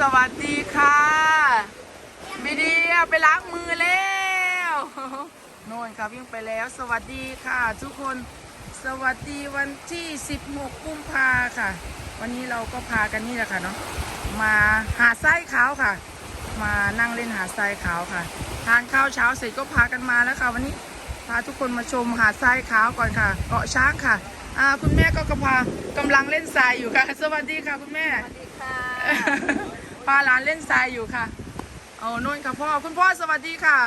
สวัสดีค่ะบีเดียไปล้างมือแล้วโน่นค่ะวิ่งไปแล้ว สวัสดีค่ะ ทุกคนสวัสดีวันที่ 16 กุมภาค่ะ วันนี้เราก็พากันนี่แหละค่ะเนาะมาหาดทรายขาวค่ะ มานั่งเล่นหาดทรายขาวค่ะ ทานข้าวเช้าเสร็จก็พากันมาแล้วค่ะ วันนี้พาทุกคนมาชมหาดทรายขาวก่อนค่ะ เกาะช้างค่ะ คุณแม่ก็กำพากำลังเล่นทรายอยู่ค่ะ สวัสดีค่ะคุณแม่ พาหลานเล่นทรายอยู่ค่ะเอาโน่นค่ะพ่อคุณพ่อสวัสดีค่ะ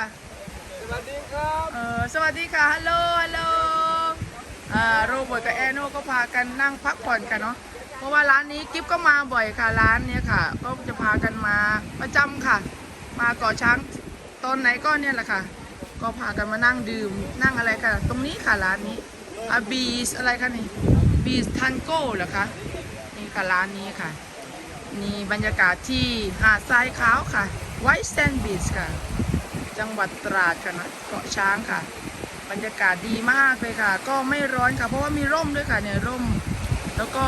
สวัสดีครับเออสวัสดีค่ะฮัลโหลฮัลโหลอ่าโรเบิร์ตกับแอนโน่ก็พากันนั่งพักผ่อนกันเนาะเพราะว่าร้านนี้กิฟก็มาบ่อยค่ะร้านเนี้ยค่ะ ก็จะพากันมาประจำค่ะ มาเกาะช้างตอนไหนก็เนี่ยแหละค่ะ ก็พากันมานั่งดื่มนั่งอะไรค่ะ ตรงนี้ค่ะร้านนี้อาบีสอะไรคะนี่บีสทันโก้เหรอคะนี่ค่ะร้านนี้ค่ะ นี่บรรยากาศที่หาดทรายขาวค่ะไวท์แซนด์บีชค่ะ จังหวัดตราดค่ะนะเกาะช้างค่ะ บรรยากาศดีมากเลยค่ะ ก็ไม่ร้อนค่ะเพราะว่ามีร่มด้วยค่ะเนี่ยร่ม แล้วก็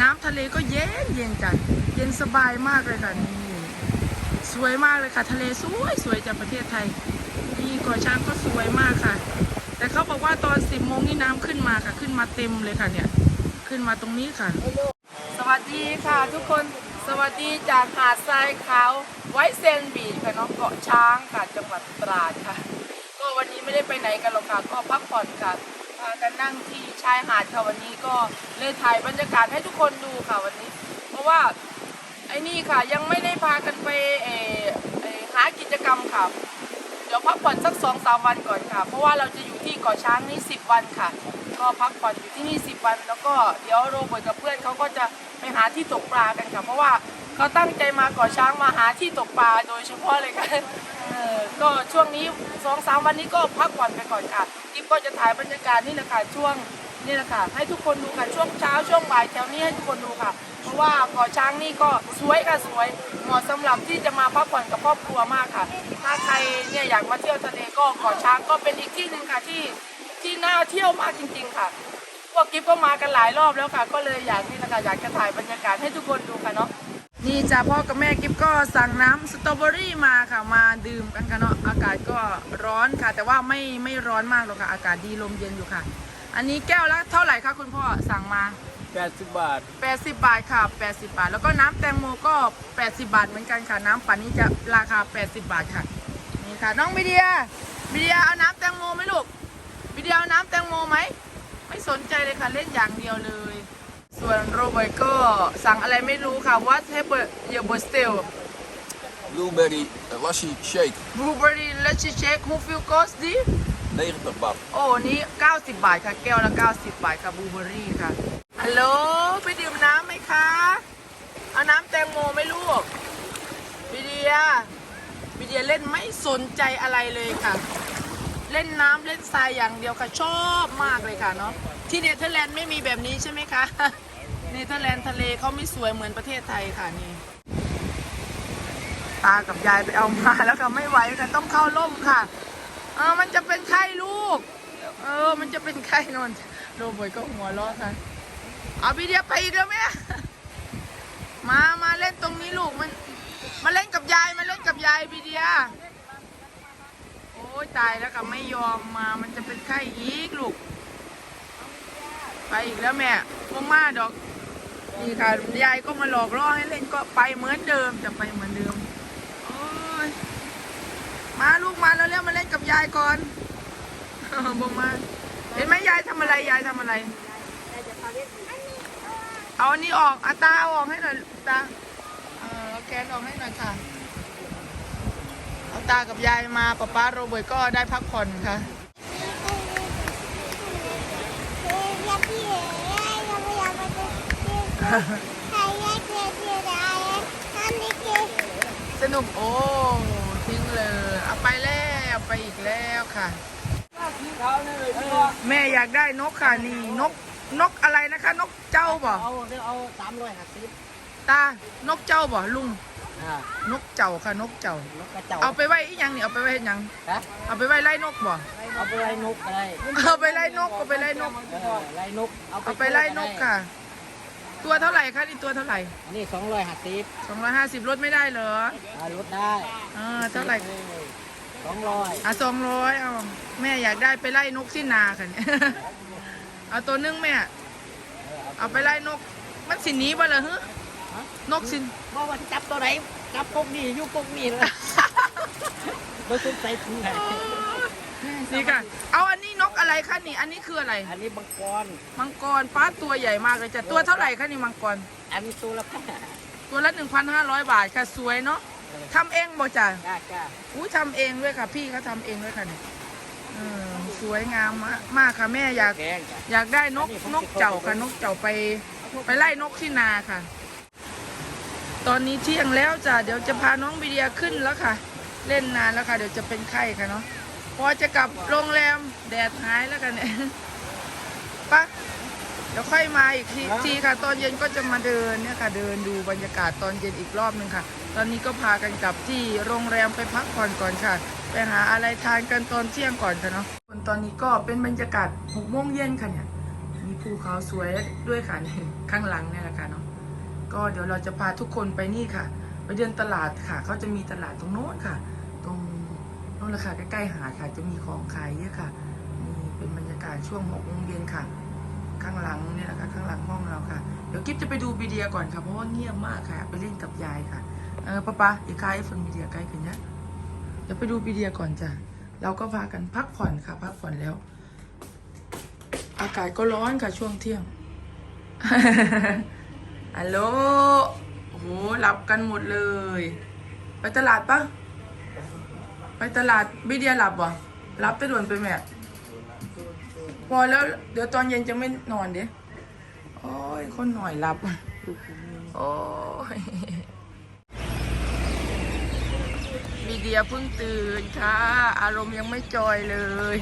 น้ำทะเลก็เย็นเย็นจ้ะเย็นสบายมากเลยค่ะนี่สวยมากเลยค่ะ ทะเลสวยสวยจากประเทศไทยนี่เกาะช้างก็สวยมากค่ะ แต่เขาบอกว่าตอน10โมงนี่น้ำขึ้นมาค่ะ ขึ้นมาเต็มเลยค่ะเนี่ย ขึ้นมาตรงนี้ค่ะ สวัสดีค่ะทุกคน สวัสดีจากหาดทรายขาวไวเซนบีค่ะน้องเกาะช้างค่ะจังหวัดตราดค่ะ ก็วันนี้ไม่ได้ไปไหนกันหรอกค่ะก็พักผ่อนค่ะพากันนั่งที่ชายหาดค่ะวันนี้ก็เลยถ่ายบรรยากาศให้ทุกคนดูค่ะวันนี้ เพราะว่าไอ้นี่ค่ะยังไม่ได้พากันไปเออเอ่อหากิจกรรมค่ะ ดี๋ยวพักผ่อนสักสองสามวันก่อนค่ะ เพราะว่าเราจะอยู่ที่เกาะช้างนี่สิบวันค่ะ ก็พักผ่อนอยู่ที่นี่สิบวัน แล้วก็เดี๋ยวโรเบิร์ตกับเพื่อนเขาก็จะไปหาที่ตกปลากันค่ะ เพราะว่าเขาตั้งใจมาเกาะช้างมาหาที่ตกปลาโดยเฉพาะเลยค่ะก็ช่วงนี้สองสามวันนี้ก็พักผ่อนไปก่อนค่ะทิปก็จะถ่ายบรรยากาศนี่แหละค่ะช่วงนี่แหละค่ะให้ทุกคนดูค่ะช่วงเช้าช่วงบ่ายแถวนี้ให้ทุกคนดูค่ะ เพราะว่าเกาะช้างนี่ก็สวยค่ะสวยเหมาะสำหรับที่จะมาพักผ่อนกับครอบครัวมากค่ะ ถ้าใครเนี่ยอยากมาเที่ยวทะเลก็เกาะช้างก็เป็นอีกที่หนึ่งค่ะที่ที่น่าเที่ยวมากจริง ๆ ค่ะพวกกิฟก็มากันหลายรอบแล้วค่ะ ก็เลยอยากนี่นะคะอยากจะถ่ายบรรยากาศให้ทุกคนดูค่ะเนาะนี่จ้าพ่อกับแม่กิฟก็สั่งน้ำสตรอเบอรี่มาค่ะมาดื่มกันค่ะเนาะอากาศก็ร้อนค่ะ แต่ว่าไม่ไม่ร้อนมากหรอกค่ะ อากาศดีลมเย็นอยู่ค่ะ อันนี้แก้วละเท่าไหร่คะคุณพ่อสั่งมา 80 บาท 80 บาทค่ะ 80 บาท แล้วก็น้ำแตงโมก็ 80 บาทเหมือนกันค่ะ น้ำปั่นนี้จะราคา 80 บาทค่ะ นี่ค่ะ น้องบิเดียบิเดียเอาน้ำแตงโมไหมลูกบิเดียเอาน้ำแตงโมไหม ไม่สนใจเลยค่ะ เล่นอย่างเดียวเลย ส่วนโรเบิร์ตก็สั่งอะไรไม่รู้ค่ะ What happened your b u still Blueberry lassi shake, blueberry let's check who feel ghosty 90 baht. โอ้ นี่ 90 บาทค่ะ แก้วละ 90 บาทค่ะบลูเบอรี่ค่ะ ฮัลโหลไปดื่มน้ำไหมคะ เอาน้ำแตงโมไหมลูกบิเดียบิเดียเล่นไม่สนใจอะไรเลยค่ะ เล่นน้ำเล่นทรายอย่างเดียวค่ะชอบมากเลยค่ะเนาะที่เนเธอร์แลนด์ไม่มีแบบนี้ใช่ไหมคะเนเธอร์แลนด์ทะเลเขาไม่สวยเหมือนประเทศไทยค่ะนี่ตากับยายไปเอามาแล้วค่ะไม่ไหวค่ะต้องเข้าร่มค่ะ เออมันจะเป็นไข้ลูก เออ มันจะเป็นไข้นอนโรเบิร์ตก็หัวเราะค่ะ เอาพี่เดียไปอีกแล้วแม่มามาเล่นตรงนี้ลูกมัน มาเล่นกับยายมาเล่นกับยายพี่เดียโอ้ยตายแล้วค่ะไม่ยอมมามันจะเป็นไข้อีกลูก ไปอีกแล้วแม่พวกมาดอกนี่ค่ะยายก็มาหลอกล่อให้เล่นก็ไปเหมือนเดิมจะไปเหมือนเดิมโอ้ยมาลูกมาแล้วเร็วมาเล่นกับยายก่อนบอกมา เห็นไหมยายทำอะไรยายทำอะไรเเอาอันนี้ออกอาตาเอาออกให้หน่อยตาเออแกนออกให้หน่อยค่ะ เอาตากับยายมาป้าป้าโรเบิร์ตก็ได้พักผ่อนค่ะ สนุกโอ้ทิ้งเลยเอาไปแล้วไปอีกแล้วค่ะ แม่อยากได้นกค่ะนี่นก นกอะไรนะคะ นกเจ้าบ่เอาเดี๋ยวเอาสามร้อยห้าสิบตานกเจ้าบ่ลุงอ่านกเจ้าค่ะนกเจ้า นกกระเจ้าเอาไปไว้อีหยังนี่เอาไปไว้เฮ็ดหยังฮะเอาไปไว้ไล่นกบ่ เอาไปไล่นกอะไรเอาไปไล่นกเอาไปไล่นก เออไล่นกเอาไปไล่นกค่ะ ตัวเท่าไหร่คะนี่ตัวเท่าไหร่อันนี้สองร้อยห้าสิบสองร้อยห้าสิบลดไม่ได้เหรอลดได้เออเท่าไหร่สองร้อยอะสองร้อยเอาแม่อยากได้ไปไล่นกที่นาค่ะเนี่ย เอาตัวนึงแม่ เอาไปไล่นก มันสิหนีบ่เหรอฮะนกสิบอกว่าจับตัวไหนจับพวกนี้อยู่พวกนี้เลยไม่สนใจถึงไหนนี่ค่ะ เอาอันนี้นกอะไรคะนี่ อันนี้คืออะไร อันนี้บังกร มังกรป้าตัวใหญ่มากเลยจ้ะ ตัวเท่าไหร่คะนี่มังกร อันนี้ตัวละแพงตัวละ1,500บาทค่ะ สวยเนาะทำเองบ่จ้ะจ้าจ้าอู้ทำเองด้วยค่ะ พี่เขาทำเองด้วยค่ะเนี่ยเออ สวยงามมากมากค่ะแม่อยากแกงจ้ะอยากได้นกนกเจ้าค่ะนกเจ้าไป ไปไล่นกที่นาค่ะ ตอนนี้เที่ยงแล้วจ้ะเดี๋ยวจะพาน้องบีเดียขึ้นแล้วค่ะ เล่นนานแล้วค่ะ เดี๋ยวจะเป็นไข้ค่ะเนาะพอจะกลับโรงแรมแดดหายแล้วกันเนี่ยปะเดี๋ยวค่อยมาอีกทีทีค่ะ ตอนเย็นก็จะมาเดินเนี่ยค่ะ เดินดูบรรยากาศตอนเย็นอีกรอบหนึ่งค่ะ ตอนนี้ก็พากันกลับที่โรงแรมไปพักผ่อนก่อนค่ะ ไปหาอะไรทานกันตอนเที่ยงก่อนค่ะเนาะ ตอนนี้ก็เป็นบรรยากาศหกโมงเย็นค่ะเนี่ยมีภูเขาสวยด้วยค่ะนี่ข้างหลังเนี่ยแหละค่ะเนาะก็เดี๋ยวเราจะพาทุกคนไปนี่ค่ะ ไปเดินตลาดค่ะเขาจะมีตลาดตรงโน้นค่ะ ตรงโน้นละค่ะใกล้ๆหาดค่ะ จะมีของขายเยอะค่ะนี่เป็นบรรยากาศช่วงหกโมงเย็นค่ะ ข้างหลังเนี่ยนะคะข้างหลังห้องเราค่ะเดี๋ยวกิ๊บจะไปดูบีเดียก่อนค่ะเพราะว่าเงียบมากค่ะ ไปเล่นกับยายค่ะเออป้าป้าอีกคายฟังบีเดียใกล้กันเนี้ยเดี๋ยวไปดูบีเดียก่อนจ้ะ เราก็พากันพักผ่อนค่ะพักผ่อนแล้ว อากาศก็ร้อนค่ะช่วงเที่ยงฮัลโหลโอ้โหหลับกันหมดเลย ไปตลาดปะไปตลาดบิเดียหลับบ่หลับไปด่วนไปแม่พอแล้วเดี๋ยวตอนเย็นจะไม่นอนเด้โอ้ย คนหน่อยหลับ โอ้ย บีเดียเพิ่งตื่นค่ะ อารมณ์ยังไม่จอยเลย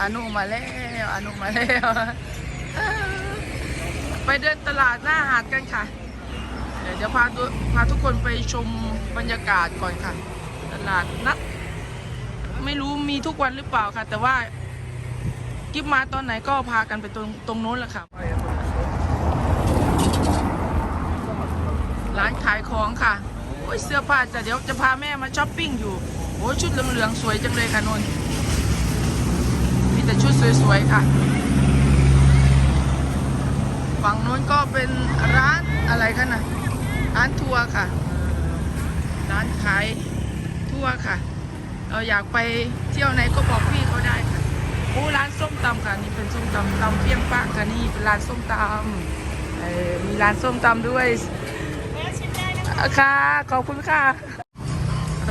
อนุมาแล้วอนุมาแล้ว ไปเดินตลาดหน้าหาดกันค่ะ เดี๋ยวจะพาพาทุกคนไปชมบรรยากาศก่อนค่ะ ตลาดนัดไม่รู้มีทุกวันหรือเปล่าค่ะ แต่ว่ากิ๊บมาตอนไหนก็พากันไปตรงตรงโน้นแหละค่ะ ร้านขายของค่ะ ยเสื้อผ้าจะเดี๋ยวจะพาแม่มาช้อปปิ้งอยู่โอ้ยชุดเหลืองๆสวยจังเลยค่ะนนมีแต่ชุดสวยๆค่ะ ฝั่งโน้นก็เป็นร้านอะไรคะนะร้านทัวร์ค่ะ ร้านขายทัวร์ค่ะ เราอยากไปเที่ยวไหนก็บอกพี่เขาได้ค่ะ โอ้ร้านส้มตำค่ะนี่เป็นส้มตำตำเพียงปากค่ะนี่เป็นร้านส้มตำมีร้านส้มตำด้วย ค่ะขอบคุณค่ะ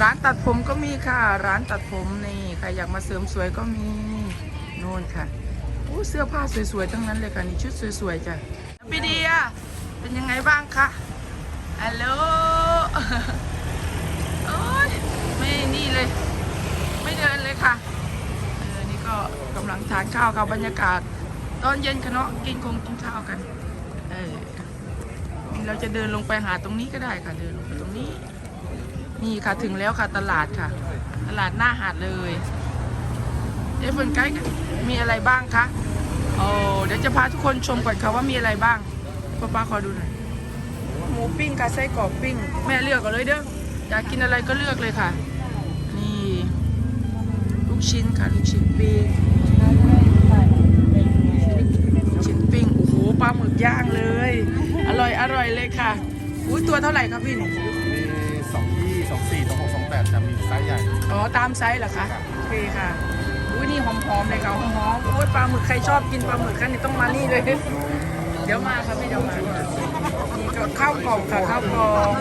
ร้านตัดผมก็มีค่ะ ร้านตัดผมนี่ใครอยากมาเสริมสวยก็มีโน่นค่ะโอ้เสื้อผ้าสวยๆทั้งนั้นเลยค่ะนี่ชุดสวยๆจ้ะพี่เดียเป็นยังไงบ้างคะฮัลโหลโอ้ยไม่นี่เลย ไม่เดินเลยค่ะเออนี่ก็กำลังทานข้าวค่ะบรรยากาศ ตอนเย็นคะเนาะกินคงกินข้าวกัน เออ เราจะเดินลงไปหาตรงนี้ก็ได้ค่ะ เดินลงไปตรงนี้ นี่ค่ะถึงแล้วค่ะตลาดค่ะ ตลาดหน้าหาดเลยเอ๊ะเฟิร์นไกด์มีอะไรบ้างคะโอ้เดี๋ยวจะพาทุกคนชมก่อนค่ะว่ามีอะไรบ้างป้าป้าขอดูหน่อยหมูปิ้งกับไส้กรอกปิ้ง แม่เลือกก่อนเลยเด้ออยากกินอะไรก็เลือกเลยค่ะ นี่ ลูกชิ้นค่ะลูกชิ้นปิ้งลูกชิ้นปิ้งโอ้โหปลาหมึกย่างเลย อร่อยอร่อยเลยค่ะอุ้ยตัวเท่าไหร่ครับพี่นี่มีสองยี่สองสี่สองหกสองแปดจะมีไซส์ใหญ่อ๋อตามไซส์เหรอคะโอเคค่ะอุ้ยนี่หอมๆเลยค่ะหอมๆโอ้ยปลาหมึกใครชอบกินปลาหมึกคะนี่ต้องมานี่เลย เดี๋ยวมาครับพี่เดี๋ยวมานี่ก็ข้าวกล่องค่ะข้าวกล่อง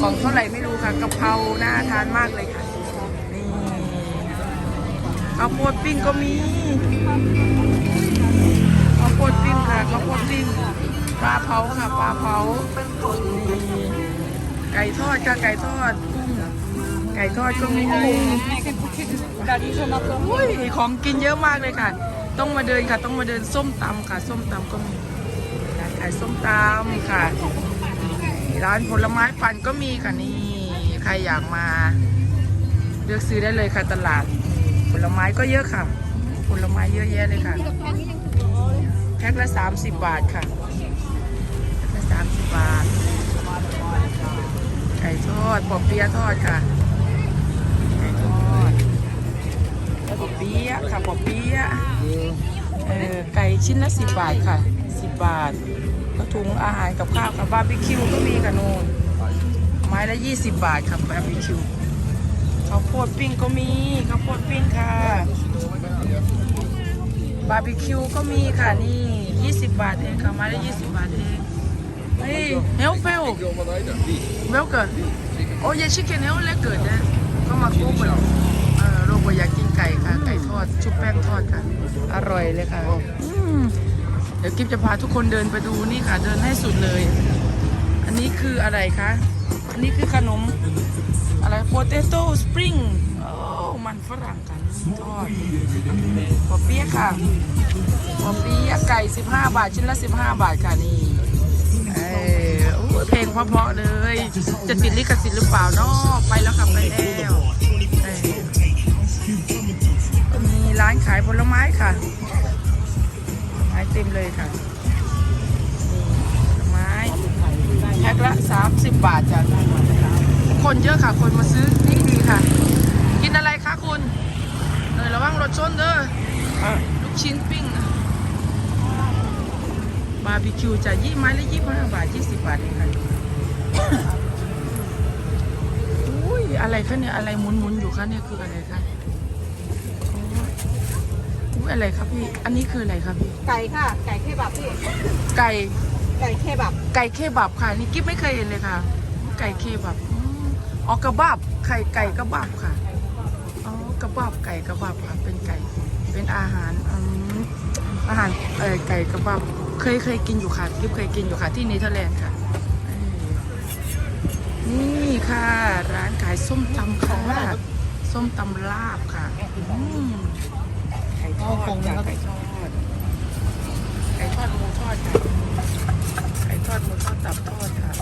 กล่องเท่าไหร่ไม่รู้ค่ะกะเพราน่าทานมากเลยค่ะนี่ข้าวโพดปิ้งก็มีข้า วโพดปิ้งค่ะข้าวโพดปิ้งปลาเผาค่ะปลาเผา ไก่ทอดค่ะไก่ทอด ไก่ทอดก็มีอุ้ยของกินเยอะมากเลยค่ะ ต้องมาเดินค่ะ ต้องมาเดินส้มตำค่ะ ส้มตำก็มีขายส้มตำค่ะ ร้านผลไม้ปั่นก็มีค่ะนี่ใครอยากมา เลือกซื้อได้เลยค่ะตลาด ผลไม้ก็เยอะค่ะ ผลไม้เยอะแยะเลยค่ะ พ็คละ 30 บาทค่ะแพ็คละ30 บาท ไก่ทอดปอเปี๊ยะทอดค่ะ ไก่ทอดปอเปี๊ยะค่ะปอเปี๊ยะเออไก่ชิ้นละ 10 บาทค่ะ 10 บาทก็ถุงอาหารกับข้าวกับบาร์บีคิวก็มีค่ะน่นไม้ละ 20 บาทค่ะบาร์บีคิวข้าวโพดปิ้งก็มีข้าวโพดปิ้งค่ะบาร์บีคิวก็มีค่ะนี่ 20 บาทเองค่ะไม้ละ20 บาทเองเฮ้ยเฮลเฟล Welke? Oh, je chicken heel lekker, hè? Kom maar kopen. เออโรบอยากกินไก่ค่ะ ไก่ทอด ชุบแป้งทอดค่ะ อร่อยเลยค่ะอืมเดี๋ยวกิ๊บจะพาทุกคนเดินไปดูนี่ค่ะ เดินให้สุดเลย อันนี้คืออะไรคะ อันนี้คือขนม อะไร potato spring โอ้ มันฝรั่งกันทอดปอเปี๊ยะค่ะปอเปี๊ยะไก่ 15 บาท ชิ้นละ 15 บาทค่ะนี่เออโอ้เพลงเพราะๆเลย จะติดลิขสิทธิ์หรือเปล่าเนาะไปแล้วค่ะไปแล้วมีร้านขายผลไม้ค่ะผลไม้เต็มเลยค่ะนี่ผลไม้แพ็คละ 30 บาทจ้ะคนเยอะค่ะ คนมาซื้อนี่ดีค่ะ กินอะไรคะคุณเออ ระวังรถชนเด้อลูกชิ้นปิ้งนะบาร์บีคิวจะยี่ไม้ละยี่ห้าบาทยี่สิบบาทเองค่ะอุ้ยอะไรคะเนี่ยอะไรหมุนๆอยู่คะเนี่ยคืออะไรคะโอ้ยอุ้ยอะไรครับพี่ อันนี้คืออะไรครับพี่ไก่ค่ะ ไก่เคบับพี่ไก่ไก่เคบับ ไก่เคบับค่ะ นี่กิ๊บไม่เคยเห็นเลยค่ะ ไก่เคบับอืมอ๋อกระบับไข่ไก่กระบับค่ะอ๋อ กระบับไก่กระบับค่ะเป็นไก่เป็นอาหารอืมอาหารเออไก่กระบับเคยเคยกินอยู่ค่ะกิ๊บเคยกินอยู่ค่ะที่เนเธอร์แลนด์ค่ะเออนี่ค่ะ ร้านขายส้มตำค่ะส้มตำลาบค่ะไก่ทอดจ้ะไก่ทอดไก่ทอดหมูทอดค่ะไก่ทอดหมูทอดตับทอดค่ะ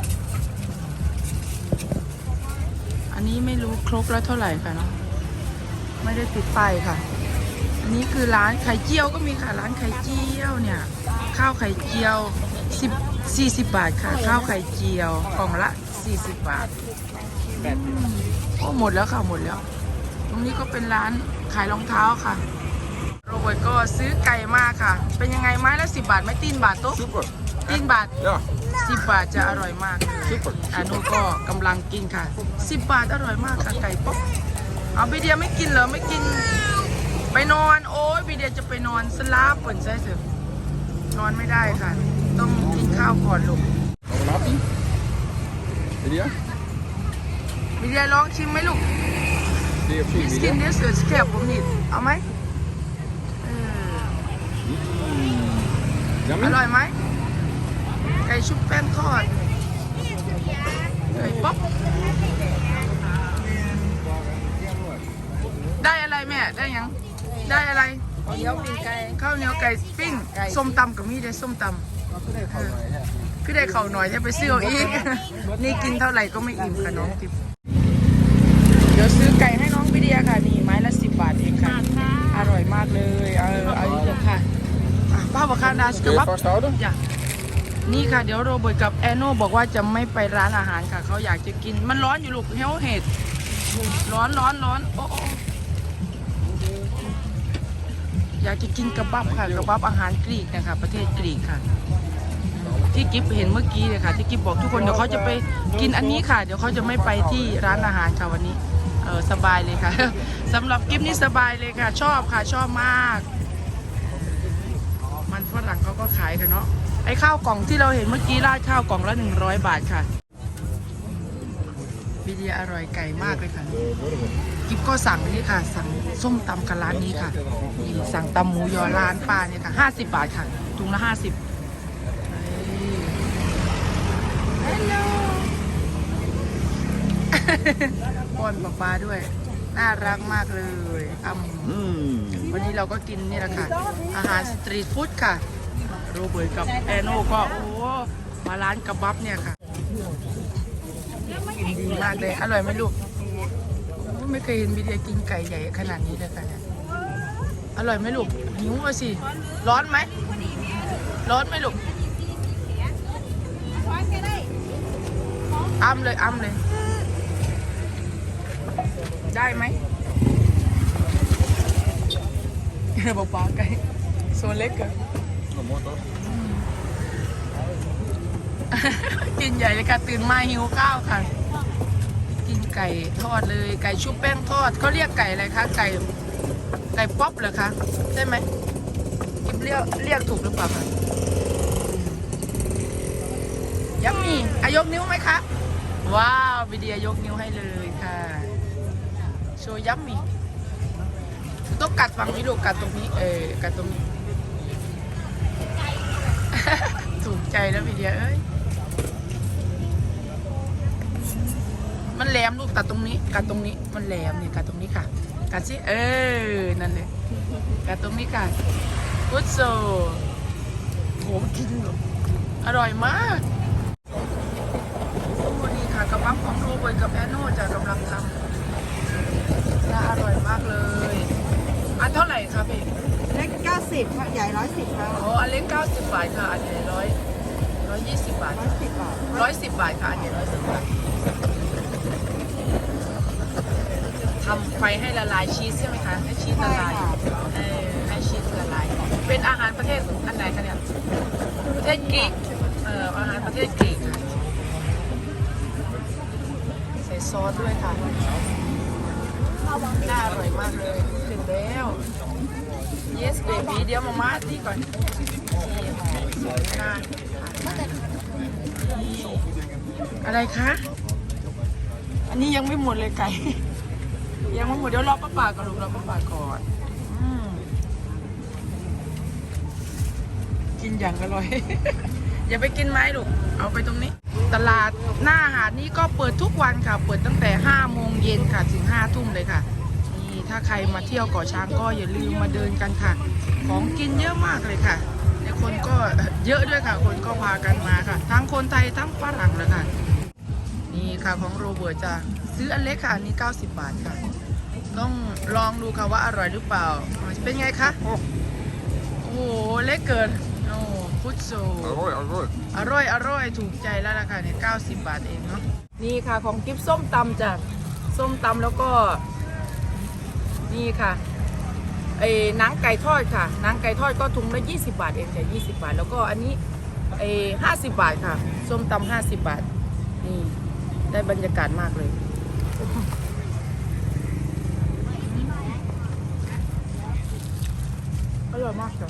อันนี้ไม่รู้ครกแล้วเท่าไหร่ค่ะเนาะ ไม่ได้ติดป้ายค่ะ อันนี้คือร้านไข่เจียวก็มีค่ะร้านไข่เจียวเนี่ย ข้าวไข่เจียว10 40 บาทค่ะ ข้าวไข่เจียวกล่องละ 40 บาทอืมโอ้หมดแล้วค่ะหมดแล้ว ตรงนี้ก็เป็นร้านขายรองเท้าค่ะโรเบิร์ตก็ซื้อไก่มาค่ะ เป็นยังไงไม้ละ 10 บาทไม่ตีนบาทโต๊ะ Super. ตีนบาท Ja, สิบบาทจะอร่อยมากอานุก็กำลังกินค่ะสิบบาทอร่อยมากค่ะไก่ป๊อก เอาบีเดียไม่กินเหรอไม่กิน ไปนอน โอ้ยบีเดียจะไปนอนสลาบเปิดใช่เถอะนอนไม่ได้ค่ะ ต้องกินข้าวก่อนลูก nog een hapje? Lydia? บีเดียลองชิมไหมลูก Die of มิสกิน Lydia? เนื้อเสือสแคบผมนี่เอาไหมเออ อ Yummy? ร่อยไหมไก่ชุบแป้งทอดไก่ป๊อก ได้อะไรแม่ ได้ยัง ได้อะไรเดี๋ยวปีไก่ข้าวเหนียวไก่ปิ้งไก่ส้มตำกับมีได้ส้มตำคือได้เข่าหน่อยจะไปซื้อเอาอีก นี่กินเท่าไหร่ก็ไม่อิ่มค่ะน้องทิพย์เดี๋ยวซื้อไก่ให้น้องพี่เดียค่ะนี่ไม้ละสิบบาทเองค่ะ อร่อยมากเลย เออเอาอีกเถอะค่ะอะป้าบอกค่ะนาสก Kun je บับ vasthouden? จ้ะนี่ค่ะเดี๋ยวโรเบิร์ตกับแอนโนบอกว่าจะไม่ไปร้านอาหารค่ะ เขาอยากจะกินมันร้อนอยู่ลูกเฮลเห็ดร้อนร้อนร้อนโอ้โอยากจะกินกระบับค่ะกระบับอาหารกรีกนะคะประเทศกรีกค่ะ ที่กิฟเห็นเมื่อกี้เลยค่ะที่กิฟบอกทุกคนเดี๋ยวเขาจะไปกินอันนี้ค่ะ เดี๋ยวเขาจะไม่ไปที่ร้านอาหารค่ะวันนี้เออสบายเลยค่ะสำหรับกิฟนี่สบายเลยค่ะ ชอบค่ะชอบมาก มันฝรั่งเขาก็ขายกันเนาะไอ้ข้าวกล่องที่เราเห็นเมื่อกี้ราดข้าวกล่องละ100 บาทค่ะ วิเดียอร่อยไก่มากเลยค่ะกิฟก็สั่งนี่ค่ะ สั่งส้มตำกับร้านนี้ค่ะนี่สั่งตำหมูยอร้านป้าเนี่ยค่ะ50บาทค่ะถุงละ50ฮัลโหลป้อนป๊าป๊าด้วย น่ารักมากเลยอืม Mmm. วันนี้เราก็กินนี่แหละค่ะ อาหารสตรีทฟู้ดค่ะ โรเบิร์ตกับแอนโนก็ โอ้มาร้านกระบับเนี่ยค่ะ กินดีมากเลย อร่อยไหมลูกโอ้ไม่เคยเห็นบีเดียกินไก่ใหญ่ขนาดนี้เลยค่ะเนี่ยอร่อยไหมลูกหิวอะสิ ร้อนไหม ร้อนไหมลูกอ้ำเลยอ้ำเลย ได้ไหมบอกปลาไก่โซนเล็กเกิน Nog mooi toch? กินใหญ่เลยค่ะ ตื่นมาหิวข้าวค่ะกิน ไก่ทอดเลยไก่ชุบแป้งทอดเขาเรียกไก่อะไรคะไก่ไก่ป๊อปเหรอคะใช่ไหมกิบเรียกเรียกถูกหรือเปล่าคะยัมมี่อายกนิ้วไหมคะว้าววิเดียยกนิ้วให้เลยค่ะโชว์ยัมมี่ต้องกัดฝั่งนี้ดูกัดตรงนี้เออกัดตรงนี้ ถูกใจแล้ววิเดียเอ้ย มันแหลมลูกกัดตรงนี้กัดตรงนี้มันแหลมเนี่ยกัดตรงนี้ค่ะ กัดสิเออนั่นเลยกัดตรงนี้ค่ะกุดโซโหกินแบบอร่อยมากโอ้นี่ค่ะกระปั๊บของโรเบิร์ตกับแอนโน่จะกำลังทำน่าอร่อยมากเลยอันเท่าไหร่คะพี่เล็ก90ค่ะใหญ่110ค่ะอ๋ออันเล็ก90บาทค่ะอันใหญ่ร้อยร้อยยี่สิบบาท110บาทร้อยสิบบาทค่ะอันใหญ่ร้อยสิบบาท ทำไฟให้ละลายชีสใช่ไหมคะให้ชีสละลายเออให้ชีสละลาย เป็นอาหารประเทศอันไหนคะเนี่ยประเทศกรีกเอ่ออาหารประเทศกรีกค่ะใส่ซอสด้วยค่ะน่าอร่อยมากเลยถึงแล้ว yes baby เดี๋ยวมาม่าที่ก่อนนี่หอมสวยน่าอะไรคะ อันนี้ยังไม่หมดเลยไก่ ยังไม่หมดเดี๋ยวรอป้าป่าก่อนลูกรอป้าป่าก่อนอืมกินอย่างอร่อย อย่าไปกินไม้ลูกเอาไปตรงนี้ ตลาดหน้าหาดนี้ก็เปิดทุกวันค่ะ เปิดตั้งแต่5โมงเย็นค่ะถึง5ทุ่มเลยค่ะนี่ถ้าใครมาเที่ยวเกาะช้างก็อย่าลืมมาเดินกันค่ะ ของกินเยอะมากเลยค่ะในคนก็เยอะด้วยค่ะ คนก็พากันมาค่ะ ทั้งคนไทยทั้งฝรั่งเลยค่ะ นี่ค่ะของโรเบิร์ตจะซื้ออันเล็กค่ะอันนี้ 90 บาทค่ะ ต้องลองดูค่ะว่าอร่อยหรือเปล่า เป็นไงคะ โอ้โหเล็กเกินโอ้พุทโซ Arroy, arroy. อร่อยอร่อยถูกใจแล้วล่ะค่ะเนี่ย90 บาทเองเนาะนี่ค่ะของกิฟส้มตำจ้ะส้มตำแล้วก็ นี่ค่ะไอ้หนังไก่ทอดค่ะหนังไก่ทอดก็ถุงละ20 บาทเองจ้ะ20 บาท แล้วก็อันนี้ไอ้50 บาทค่ะ ส้มตำ50 บาทนี่ ได้บรรยากาศมากเลย อร่อยมากจ้ะ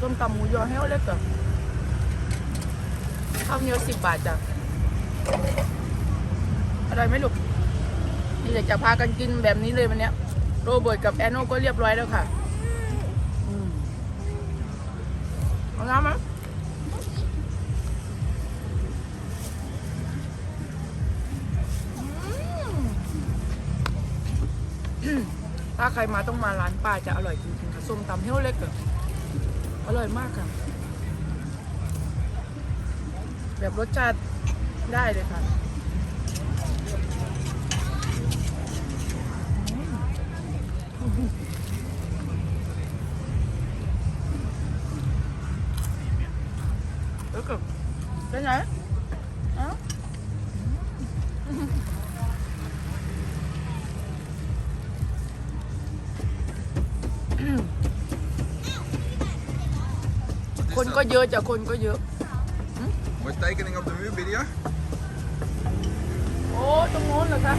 ส้มตำหมูยอให้เอาเล็กจ้ะข้าวเหนียวสิบบาทจ้ะอร่อยไหมลูก นี่อยากจะพากันกินแบบนี้เลยวันเนี้ย โรเบิร์ตกับแอนโนก็เรียบร้อยแล้วค่ะอืมเอาน้ำไหม ถ้าใครมาต้องมาร้านป้าจะอร่อยจริงๆค่ะส้มตำเฮลเล็กอะอร่อยมากค่ะ แบบรสชาติได้เลยค่ะแล้วก็เป็นไงอะ คนก็เยอะจ้ะคนก็เยอะ Mooie tekening op de muur, Lydia. โอ้ตรงโน้นเหรอคะ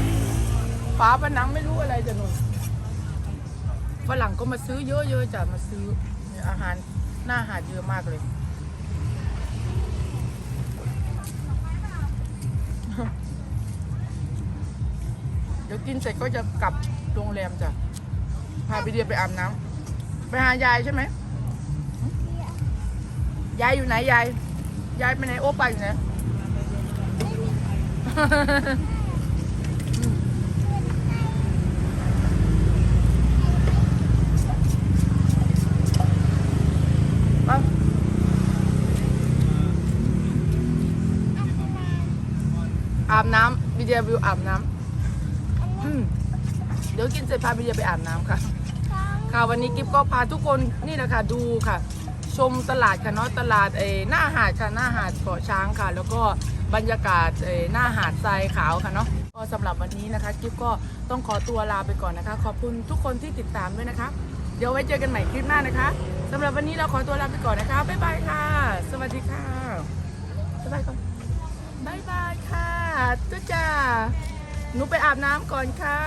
ฝาผนังไม่รู้อะไรจะหนุนฝรั่งก็มาซื้อเยอะๆจ้ะมาซื้อเนี่ยอาหารหน้าหาดเยอะมากเลย เดี๋ยวกินเสร็จก็จะกลับโรงแรมจ้ะพาไปเดียไปอาบน้ำไปหายายใช่ไหม ยายอยู่ไหนยาย ยายไปไหนโอ้ไปอยู่ไหนไปอาบน้ำวิเดียวิวอาบน้ำอืมเดี๋ยวกินเสร็จพาวิเดียไปอาบน้ำค่ะ ค่ะวันนี้กิฟก็พาทุกคนนี่แหละค่ะดูค่ะ ชมตลาดค่ะเนาะตลาดเอหน้าหาดค่ะหน้าหาดเกาะช้างค่ะ แล้วก็บรรยากาศเอหน้าหาดทรายขาวค่ะเนาะก็สำหรับวันนี้นะคะกิฟก็ต้องขอตัวลาไปก่อนนะคะ ขอบคุณทุกคนที่ติดตามด้วยนะคะ เดี๋ยวไว้เจอกันใหม่คลิปหน้านะคะสำหรับวันนี้เราขอตัวลาไปก่อนนะคะบ๊ายบายค่ะ สวัสดีค่ะบ๊ายบายก่อนบ๊ายบายค่ะตุ๊จ้าหนูไปอาบน้ำก่อนค่ะ